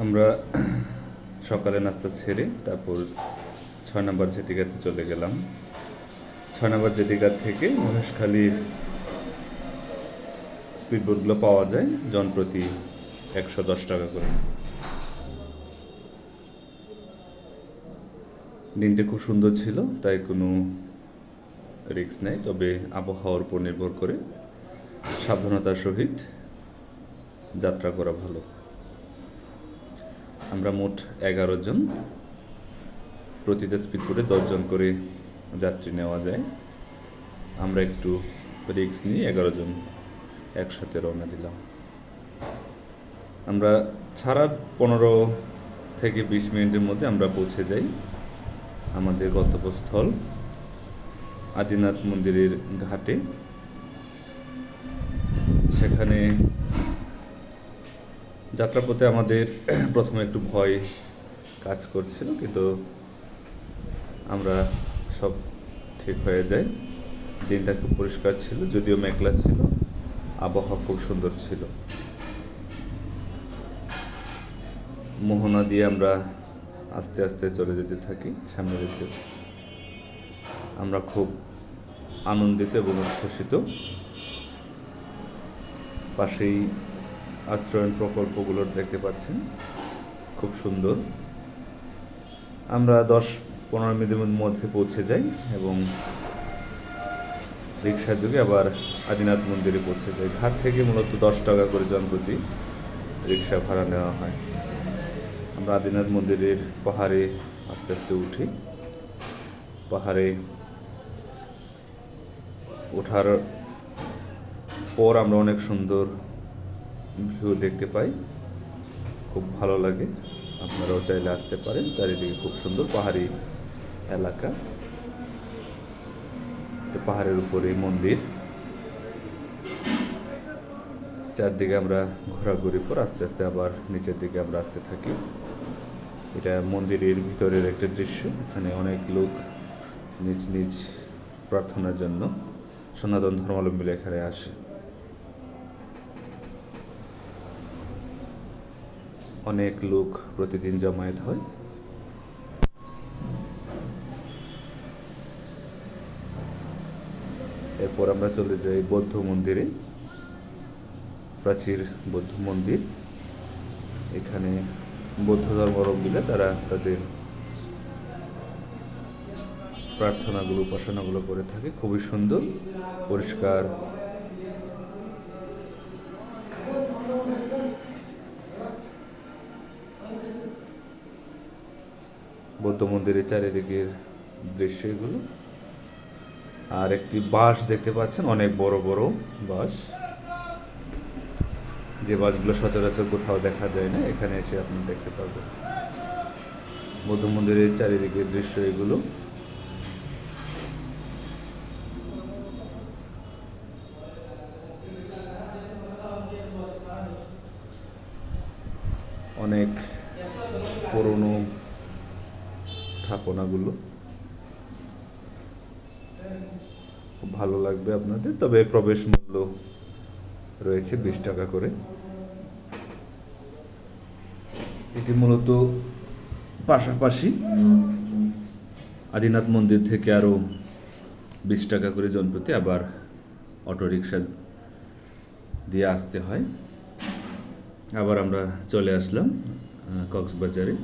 আমরা সকালে নাস্তা ছেড়ে তারপর ছয় নম্বর জেটিঘাটে চলে গেলাম। ছয় নম্বর জেটিঘাট থেকে মহেশখালীর স্পিডবোটগুলো পাওয়া যায় জন প্রতি একশো দশ টাকা করে। দিনটা খুব সুন্দর ছিল, তাই কোনো রিস্ক নেই, তবে আবহাওয়ার উপর নির্ভর করে সাবধানতার সহিত যাত্রা করা ভালো। আমরা মোট এগারো জন। প্রতিটা স্পিডবোটে দশজন করে যাত্রী নেওয়া যায়। আমরা একটু রিস্ক নিয়ে এগারো জন একসাথে রওনা দিলাম। আমরা ছাড়ার পনেরো থেকে বিশ মিনিটের মধ্যে আমরা পৌঁছে যাই আমাদের গন্তব্যস্থল আদিনাথ মন্দিরের ঘাটে। সেখানে যাত্রাপথে আমাদের প্রথমে একটু ভয় কাজ করছিল, কিন্তু আমরা সব ঠিক হয়ে যায়। দিনটা খুব পরিষ্কার ছিল, যদিও মেঘলা ছিল, আবহাওয়া খুব সুন্দর ছিল। মোহনা দিয়ে আমরা আস্তে আস্তে চলে যেতে থাকি সামনের দিকে আমরা খুব আনন্দিত এবং উচ্ছ্বসিত। পাশেই আশ্রয়ণ প্রকল্পগুলো দেখতে পাচ্ছেন। খুব সুন্দর। আমরা দশ পনেরো মিনিটের মধ্যে পৌঁছে যাই এবং রিক্সা যোগে আবার আদিনাথ মন্দিরে পৌঁছে যাই। ঘাট থেকে মূলত দশ টাকা করে জনপ্রতি রিক্সা ভাড়া নেওয়া হয়। আমরা আদিনাথ মন্দিরের পাহাড়ে আস্তে আস্তে উঠি। পাহাড়ে ওঠার পর আমরা অনেক সুন্দর ভিউ দেখতে পাই। খুব ভালো লাগে। আপনারাও চাইলে আসতে পারেন। চারিদিকে খুব সুন্দর পাহাড়ি এলাকা। পাহাড়ের উপরে মন্দির। চারদিকে আমরা ঘোরাঘুরি পর আস্তে আস্তে আবার নিচের দিকে আমরা আসতে থাকি। এটা মন্দিরের ভিতরের একটা দৃশ্য। এখানে অনেক লোক নিজ নিজ প্রার্থনার জন্য সনাতন ধর্মাবলম্বীরা এখানে আসে। অনেক লোক প্রতিদিন জমায়েত হয়। এরপর আমরা চলে যাই বৌদ্ধ মন্দিরে। প্রাচীর বৌদ্ধ মন্দির। এখানে বৌদ্ধ ধর্মাবলম্বীরা তারা তাদের প্রার্থনাগুলো, উপাসনাগুলো করে থাকে। খুবই সুন্দর, পরিষ্কার বৌদ্ধ মন্দিরের চারিদিকের দৃশ্য এগুলো। আর একটি বাঁশ দেখতে পাচ্ছেন, অনেক বড় বড় বাঁশ। যে বাসগুলো সচরাচর কোথাও দেখা যায় না, এখানে এসে আপনি দেখতে পারবেন। বৌদ্ধ মন্দিরের চারিদিকের দৃশ্য এগুলো। অনেক পুরনো স্থাপনাগুলো। খুব ভালো লাগবে আপনাদের, তবে প্রবেশ মূল্য রয়েছে বিশ টাকা করে। এটি মূলত পাশাপাশি আদিনাথ মন্দির থেকে আরও বিশ টাকা করে জনপ্রতি আবার অটোরিকশা দিয়ে আসতে হয়। আবার আমরা চলে আসলাম কক্সবাজারে।